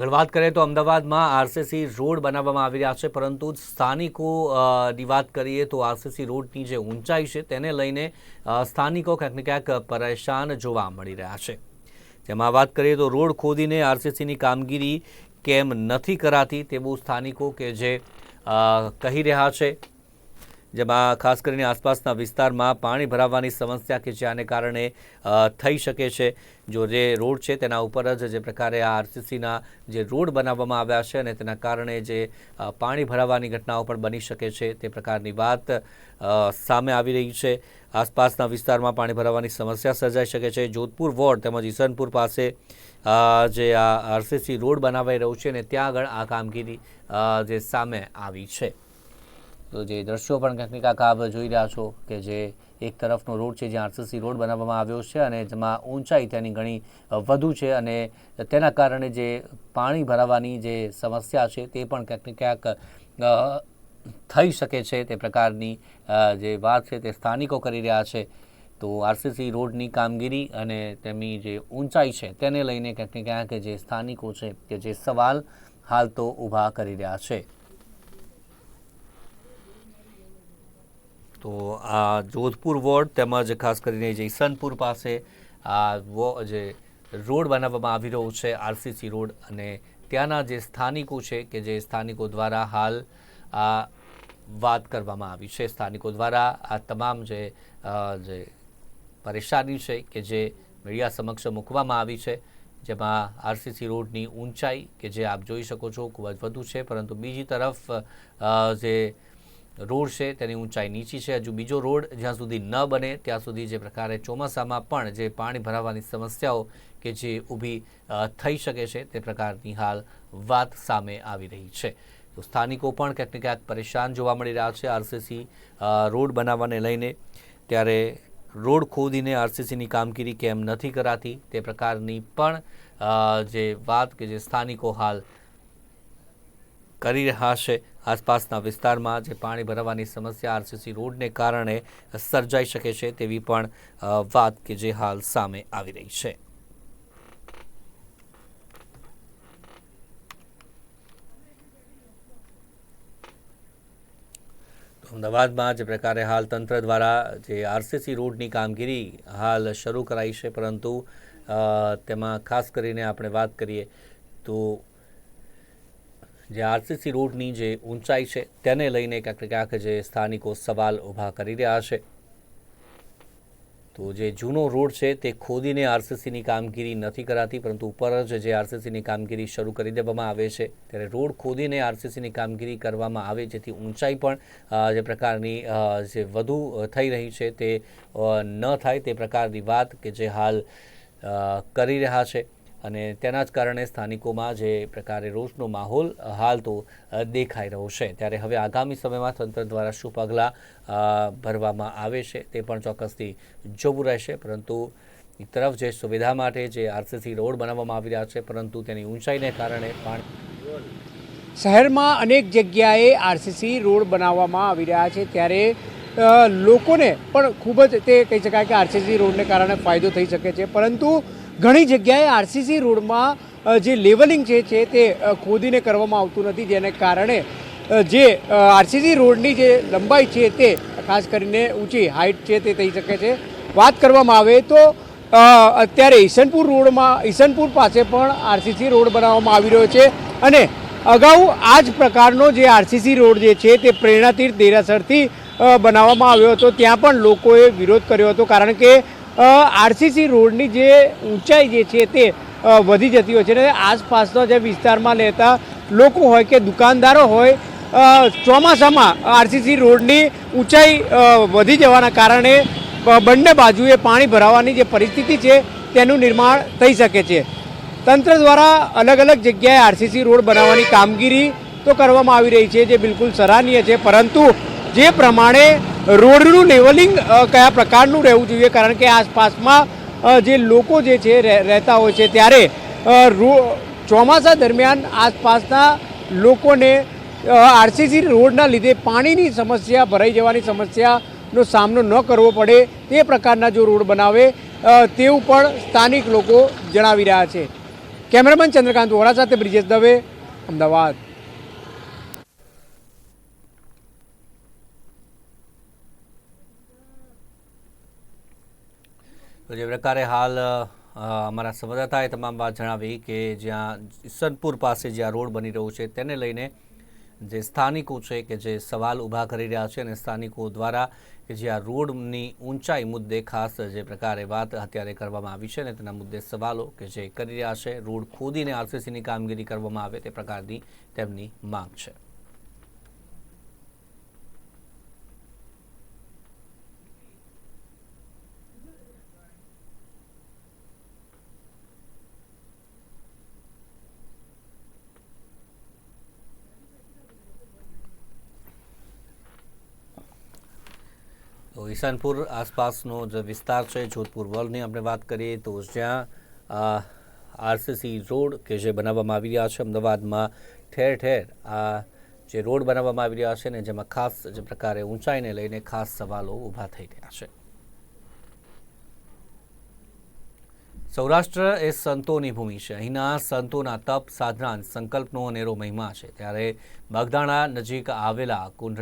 આગળ વાત કરીએ તો અમદાવાદમાં આરસીસી રોડ બનાવવામાં આવી રહ્યા છે, પરંતુ સ્થાનિકો ની વાત કરીએ તો આરસીસી રોડની જે ઊંચાઈ છે તેને લઈને સ્થાનિકો ક્યાંક ક્યાંક પરેશાન જોવા મળી રહ્યા છે. જેમાં વાત કરીએ તો રોડ ખોદીને આરસીસીની કામગીરી કેમ નથી કરાતી તેવું સ્થાનિકો કે જે કહી રહ્યા છે. જેમાં ખાસ કરીને આસપાસના વિસ્તારમાં પાણી ભરાવાની સમસ્યા કે જેને કારણે થઈ શકે છે. જો જે રોડ છે તેના ઉપર જ જે પ્રકારે આ આરસીસીના જે રોડ બનાવવામાં આવ્યા છે અને તેના કારણે જે પાણી ભરાવાની ઘટનાઓ પણ બની શકે છે તે પ્રકારની વાત સામે આવી રહી છે. આસપાસના વિસ્તારમાં પાણી ભરાવાની સમસ્યા સર્જાઈ શકે છે. જોધપુર વોર્ડ તેમજ ઈસનપુર પાસે જે આ આરસીસી રોડ બનાવાઈ રહ્યું છે અને ત્યાં આગળ આ કામગીરી જે સામે આવી છે. તો જે દ્રશ્યો પણ કંઈક ને ક્યાંક આપ જોઈ રહ્યા છો કે જે એક તરફનો રોડ છે જ્યાં આરસીસી રોડ બનાવવામાં આવ્યો છે અને જેમાં ઊંચાઈ તેની ઘણી વધુ છે અને તેના કારણે જે પાણી ભરાવાની જે સમસ્યા છે તે પણ ક્યાંક ક્યાંક થઈ શકે છે તે પ્રકારની જે વાત છે તે સ્થાનિકો કરી રહ્યા છે. તો આરસીસી રોડની કામગીરી અને તેમની જે ઊંચાઈ છે તેને લઈને ક્યાંક ને ક્યાંક જે સ્થાનિકો છે કે જે સવાલ હાલ તો ઊભા કરી રહ્યા છે. તો આ જોધપુર વોર્ડ તેમજ ખાસ કરીને જે ઈસનપુર પાસે આ વો, જે રોડ બનાવવામાં આવી રહ્યો છે, આરસીસી રોડ અને ત્યાંના જે સ્થાનિકો છે કે જે સ્થાનિકો દ્વારા હાલ આ વાત કરવામાં આવી છે. સ્થાનિકો દ્વારા આ તમામ જે જે પરેશાની છે કે જે મીડિયા સમક્ષ મૂકવામાં આવી છે, જેમાં આરસીસી રોડની ઊંચાઈ કે જે આપ જોઈ શકો છો ખૂબ જ વધુ છે, પરંતુ બીજી તરફ જે રોડ છે, તેની ઊંચાઈ નીચી છે. હજુ બીજો રોડ જ્યાં સુધી ન બને, ત્યાં સુધી જે પ્રકારે ચોમાસામાં પણ જે પાણી ભરાવાની સમસ્યાઓ કે જે ઊભી થઈ શકે છે, તે પ્રકારની હાલ વાત સામે આવી રહી છે. તો સ્થાનિકો પણ ક્યાંક ને ક્યાંક પરેશાન જોવા મળી રહ્યા છે આરસીસી રોડ બનાવવાને લઈને. ત્યારે રોડ ખોદીને આરસીસીની કામગીરી કેમ નથી કરાતી, તે પ્રકારની પણ જે વાત કે જે સ્થાનિકો હાલ કરી રહ્યા છે. આસપાસના વિસ્તારમાં જે પાણી ભરાવાની સમસ્યા આરસીસી રોડને કારણે સર્જાઈ શકે છે તેવી પણ વાત કે જે હાલ સામે આવી રહી છે. અમદાવાદમાં જે પ્રકારે હાલ તંત્ર દ્વારા જે આરસીસી રોડની કામગીરી હાલ શરૂ કરાઈ છે, પરંતુ તેમાં ખાસ કરીને આપણે વાત કરીએ તો જે આરસીસી રોડની જે ઊંચાઈ છે, તેને લઈને ક્યાંક ક્યાંક જે સ્થાનિકો સવાલ ઊભા કરી રહ્યા છે. તો જે જૂનો રોડ છે, તે ખોદીને આરસીસીની કામગીરી નથી કરાતી, પરંતુ ઉપર જ જે આરસીસીની કામગીરી શરૂ કરી દેવામાં આવે છે, ત્યારે રોડ ખોદીને આરસીસીની કામગીરી કરવામાં આવે, જેથી ઊંચાઈ પણ જે પ્રકારની જે વધુ થઈ રહી છે, તે ન થાય તે પ્રકારની વાત કે જે હાલ કરી રહ્યા છે. અને તેના જ કારણે સ્થાનિકોમાં જે પ્રકારે રોષનો માહોલ હાલ તો દેખાઈ રહ્યો છે. ત્યારે હવે આગામી સમયમાં તંત્ર દ્વારા શું પગલાં ભરવામાં આવે છે તે પણ ચોક્કસથી જોવું રહેશે. પરંતુ એક તરફ જે સુવિધા માટે જે આરસીસી રોડ બનાવવામાં આવી રહ્યા છે, પરંતુ તેની ઊંચાઈને કારણે પાણી શહેરમાં અનેક જગ્યાએ આરસીસી રોડ બનાવવામાં આવી રહ્યા છે. ત્યારે લોકોને પણ ખૂબ જ તે કહી શકાય કે આરસીસી રોડને કારણે ફાયદો થઈ શકે છે. પરંતુ ઘણી જગ્યાએ આરસીસી રોડમાં જે લેવલિંગ છે છે તે ખોદીને કરવામાં આવતું નથી. જેને કારણે જે આરસીસી રોડની જે લંબાઈ છે તે, ખાસ કરીને ઊંચી હાઇટ છે તે થઈ શકે છે. વાત કરવામાં આવે તો અત્યારે ઈસનપુર રોડમાં, ઈસનપુર પાસે પણ આરસીસી રોડ બનાવવામાં આવી રહ્યો છે. અને અગાઉ આ જ પ્રકારનો જે આરસીસી રોડ જે છે તે પ્રેરણાતીર્થ દેરાસરથી બનાવવામાં આવ્યો હતો. ત્યાં પણ લોકોએ વિરોધ કર્યો હતો. કારણ કે આરસીસી રોડની જે ઊંચાઈ જે છે તે વધી જતી હોય છે અને આસપાસના જે વિસ્તારમાં રહેતા લોકો હોય કે દુકાનદારો હોય ચોમાસામાં આરસીસી રોડની ઊંચાઈ વધી જવાના કારણે બંને બાજુએ પાણી ભરાવાની જે પરિસ્થિતિ છે તેનું નિર્માણ થઈ શકે છે. તંત્ર દ્વારા અલગ અલગ જગ્યાએ આરસીસી રોડ બનાવવાની કામગીરી તો કરવામાં આવી રહી છે જે બિલકુલ સરાહનીય છે, પરંતુ જે પ્રમાણે રોડનું લેવલિંગ કયા પ્રકારનું રહેવું જોઈએ? કારણ કે આસપાસમાં જે લોકો જે છે રહે- રહેતા હોય છે, ત્યારે ચોમાસા દરમિયાન આસપાસના લોકોને આરસીસી રોડના લીધે પાણીની સમસ્યા, ભરાઈ જવાની સમસ્યાનો સામનો ન કરવો પડે તે પ્રકારના જો રોડ બનાવે તેવું પણ સ્થાનિક લોકો જણાવી રહ્યા છે. કેમેરામેન ચંદ્રકાંત વોરા સાથે બ્રિજેશ દવે, અમદાવાદ. તો જે પ્રકારે હાલ અમારા સંવાદદાતાએ તમામ વાત જણાવી કે જ્યાં ઈસનપુર પાસે જ્યાં રોડ બની રહ્યો છે તેને લઈને જે સ્થાનિકો છે કે જે સવાલ ઊભા કરી રહ્યા છે અને સ્થાનિકો દ્વારા કે જે આ રોડની ઊંચાઈ મુદ્દે ખાસ જે પ્રકારે વાત અત્યારે કરવામાં આવી છે અને તેના મુદ્દે સવાલો કે જે કરી રહ્યા છે, રોડ ખોદીને આરસીસીની કામગીરી કરવામાં આવે તે પ્રકારની તેમની માંગ છે. ઈશાનપુર આસપાસનો જે વિસ્તાર છે, જોધપુર વર્લ્ડની આપણે વાત કરીએ તો જ્યાં આરસીસી રોડ કે જે બનાવવામાં આવી રહ્યા છે, અમદાવાદમાં ઠેર ઠેર આ જે રોડ બનાવવામાં આવી રહ્યા છે ને જેમાં ખાસ જે પ્રકારે ઊંચાઈને લઈને ખાસ સવાલો ઊભા થઈ રહ્યા છે. સૌરાષ્ટ્ર એ સંતોની ભૂમિ છે. અહીંના સંતોના તપ, સાધના સંકલ્પનો અનેરો મહિમા છે. ત્યારે બગદાણા નજીક આવેલા કુંડ